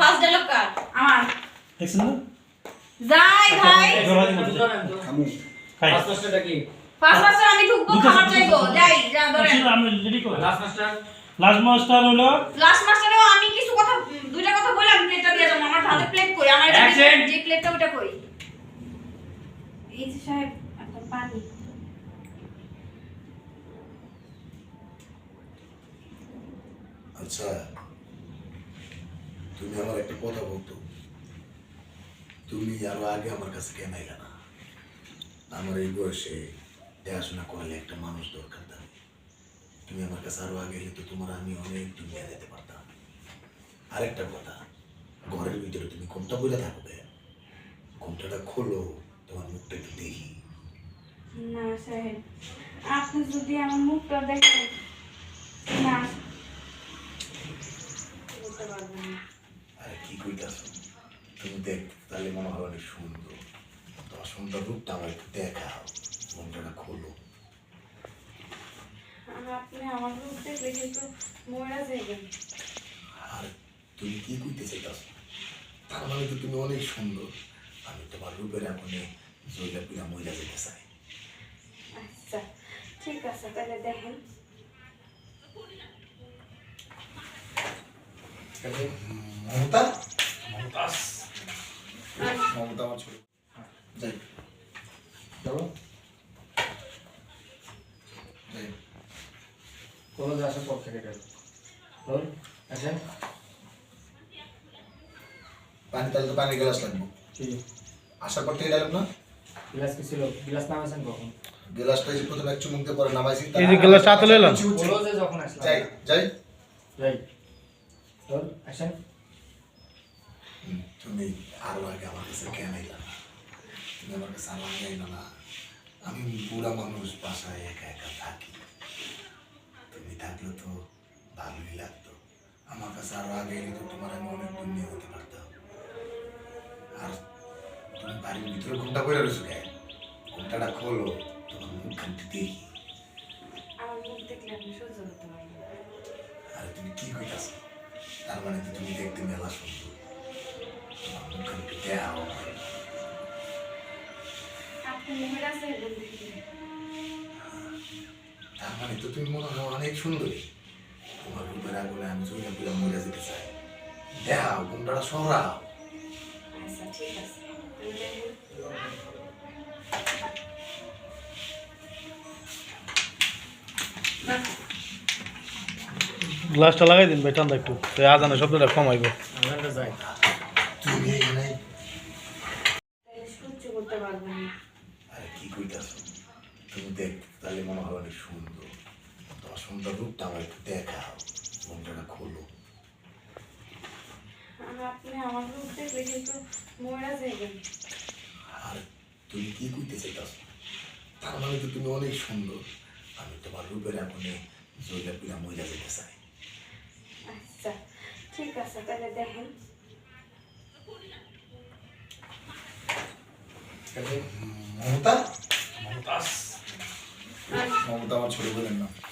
First dialogue কার? আমার। দেখছেন না যাই ভাই। খামু খাই। ফার্স্ট মাস্টারটা কি? ফার্স্ট মাস্টার আমি ঢুকবো খাবার চাইব। যাই যা ধরেন। আমি রেডি করে। লাস্ট মাস্টার লাস্ট মাস্টার হলো? লাস্ট মাস্টারেও আমি কিছু কথা দুইটা কথা বলে আমি প্লেটটা দিয়ে যাব। আমার হাতে প্লেট কই? আমার এটা যে প্লেটটা ওটা কই? এই যে সাহেব একটা পানি। আচ্ছা। তুমি আমার একটা কথা বলতো। তুমি আরও আগে আমার কাছে কেন আইলা না? আমার এই বয়সে দেখাশোনা করলে একটা মানুষ দরকার দাম তুমি আমার কাছে আরও আগে এলে তো তোমার আমি অনেক দুনিয়া যেতে পারতাম। আরেকটা কথা, ঘরের ভিতরে তুমি ঘুমটা বলে থাকবে ঘুমটাটা খোলো, তোমার মুখটা একটু দেখি। না, সাহেব, আপনি যদি আমার মুখটা দেখেন না বলতে পারবেন না আরে কি কইতাছ তুমি দেখ তাহলে মনে হয় অনেক সুন্দর। তোমার সুন্দর রূপটা আমার একটু দেখাও মনটা খোলো। আপনি আমার রূপ দেখলে কিন্তু মরা আর তুমি কি কইতে চাইতাছ? তার মানে তো তুমি অনেক সুন্দর। আমি তোমার রূপের আগুনে জয়লা পিলা মহিলা যেতে চাই। আচ্ছা ঠিক আছে তাহলে দেখেন। মমতা মমতাজ। মমতা আমার ছোট যাই। চলো যাই। কোনো যে আসার পর থেকে গেল পানি তাহলে তো পানি গ্লাস লাগবে। আসার পর থেকে ডাইলাম না? গিলাস কি ছিল? গিলাস নামাইছেন কখন? গ্লাসটা যে প্রথমে এক চুমুক দিয়ে পরে নামাইছি এই যে গ্লাসটা হাতে লইলাম? বলো যখন আসলাম যাই। যাই। যাই। অ্যাকশন হুম, তুমি আরও আগে আমার কাছে কেন না তুমি আমার কাছে আরও আগে না। আমি বুড়া মানুষ বাসায় একা একা থাকি। তুমি থাকলে তো ভালোই লাগতো। আমার কাছে আরও আগে এলে তো তোমার আমি অনেক দুনিয়া হতে পারতাম। আর তুমি বাড়ির ভিতরে ঘুমটা করে রয়েছো কে? ঘুমটাটা খোলো তোমার মুখ খানটি দেখি আমার। আর তুমি কি কইতাছ? তার মানে তো তুমি দেখতে মেলা সুন্দর। দেখলে তার মানে তো তুমি মনে হয় অনেক সুন্দরী তোমার রূপের আগুনে আমি পুরা মরে যেতে চাই দেখাও ঘুমটাটা সরাও। গ্লাসটা লাগাই দিন ভাই ঠান্ডা একটু তো আজানের শব্দটা কমাইব আমরা যাই তুমি এখানে তাহলে সহ্য করতে পারবেন না আরে কি তুমি দেখ তাহলে মনে হয় অনেক সুন্দর। তোমার সুন্দর রূপটা আমার একটু দেখাও ঘুমটাটা খোলো। আর আপনি আমার রূপ দেখলে কিন্তু মরা যাইবেন আর তুমি কি কইতে চাইতাছ? তার মানে তো তুমি অনেক সুন্দর। আমি তোমার রূপের আগুনে জয়লা পিলা মহিলা যেতে চাই। আচ্ছা ঠিক আছে তাহলে দেখেন। মমতাজ মমতা আমার ছোট বলেন নাম